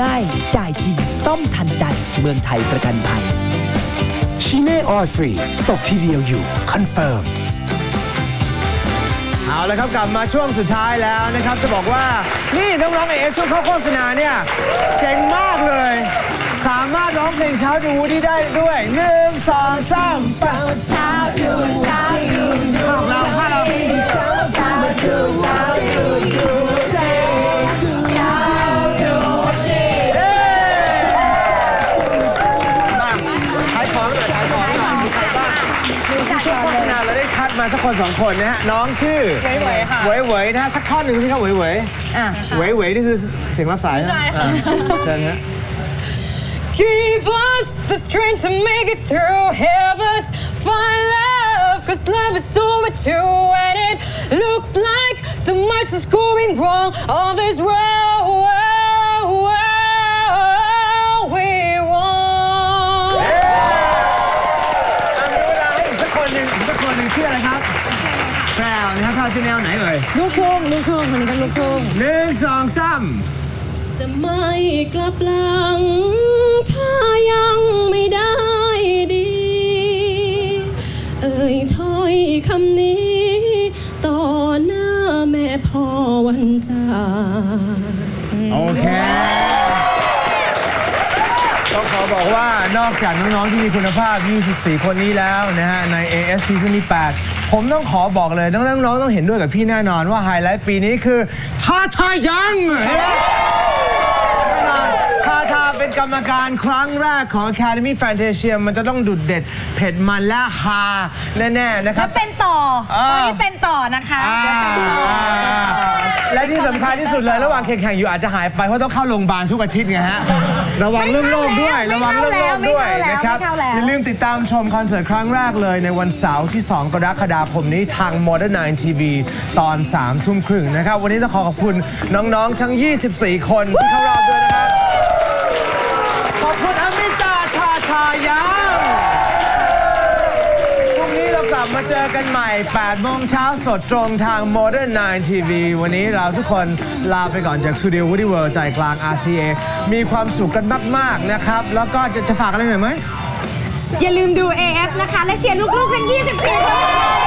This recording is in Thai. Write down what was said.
จ่ายจริง ซ่อมทันใจ เมืองไทยประกันภัยชีเน่ออยฟรีตกทีเดียวอยู่ คอนเฟิร์ม เอาละครับกลับมาช่วงสุดท้ายแล้วนะครับ จะบอกว่า นี่น้องๆเอฟช่วงเข้าโฆษณาเนี่ยเจ๋งมากเลย สามารถร้องเพลงเช้าดูที่ได้ด้วยหนึ่งสองสามเช้าดูเช้าดูเราถ้าเรา มาสักคนสองคนนะฮะน้องชื่อเหวยเหวยค่ะเหวยเหวยนะฮะสักท่อนหนึ่งสิครับเหวยเหวย อ่ะ เหวยเหวยนี่คือเสียงรับสายนะใช่ค่ะเชิญฮะ Give us the strength to make it through. Help us find love, cause love is over too. And it looks like so much is going wrong. All this world, ชื่ออะไรครับแพรวนะครับแพรวจะแนวไหนเอ่ยลูกทุ่งลูกทุ่งคนนี้ก็ลูกทุ่งหนึ่งสองสามจะไม่กลับหลัง ถ้ายังไม่ได้ดี เอ่ยถ้อยคำนี้ ต่อหน้าแม่พ่อวันจากโอเค ต้องขอบอกว่านอกจากน้องๆที่มีคุณภาพ 24 คนนี้แล้วนะฮะใน AS ซีซั่นที่ 8 ผมต้องขอบอกเลยน้องๆน้องๆต้องเห็นด้วยกับพี่แน่นอนว่าไฮไลท์ปีนี้คือทาทายังเห็นไหมแน่นอนทาทาเป็นกรรมการครั้งแรกของ Academy Fantasia มันจะต้องดุดเด็ดเผ็ดมันและฮาแน่ๆนะคแล้รับวเป็นต่ออ่าตอนนี้เป็นต่อนะคะ สำคัญที่สุดเลยระหว่างแข่งๆอยู่อาจจะหายไปเพราะต้องเข้าโรงพยาบาลทุกอาทิตย์ไงฮะระวังเรื่องโรคด้วยไม่ระวังเข้าเรื่องโรคแล้วด้วยไม่เข้าแล้วนะครับไม่เข้าแล้วอย่าลืมติดตามชมคอนเสิร์ตครั้งแรกเลยในวันเสาร์ที่ 2 กรกฎาคมนี้ทาง Modern 9 TV ตอน 3 ทุ่มครึ่งนะครับ วันนี้ต้องขอขอบคุณน้องๆ ทั้ง 24 คนที่เข้ารอบด้วยนะครับ ขอบคุณอมิตาทาทายัง บมาเจอกันใหม่ 8 โมงเช้าสดตรงทาง Modern 9 TV วันนี้เราทุกคนลาไปก่อนจากสตูดิโอ Woody World ใจกลาง RCA มีความสุขกันมาก ๆ นะครับ แล้วก็จะจะฝากอะไรหน่อยไหม อย่าลืมดู AF นะคะ และเชียร์ลูกๆทั้ง 24 คน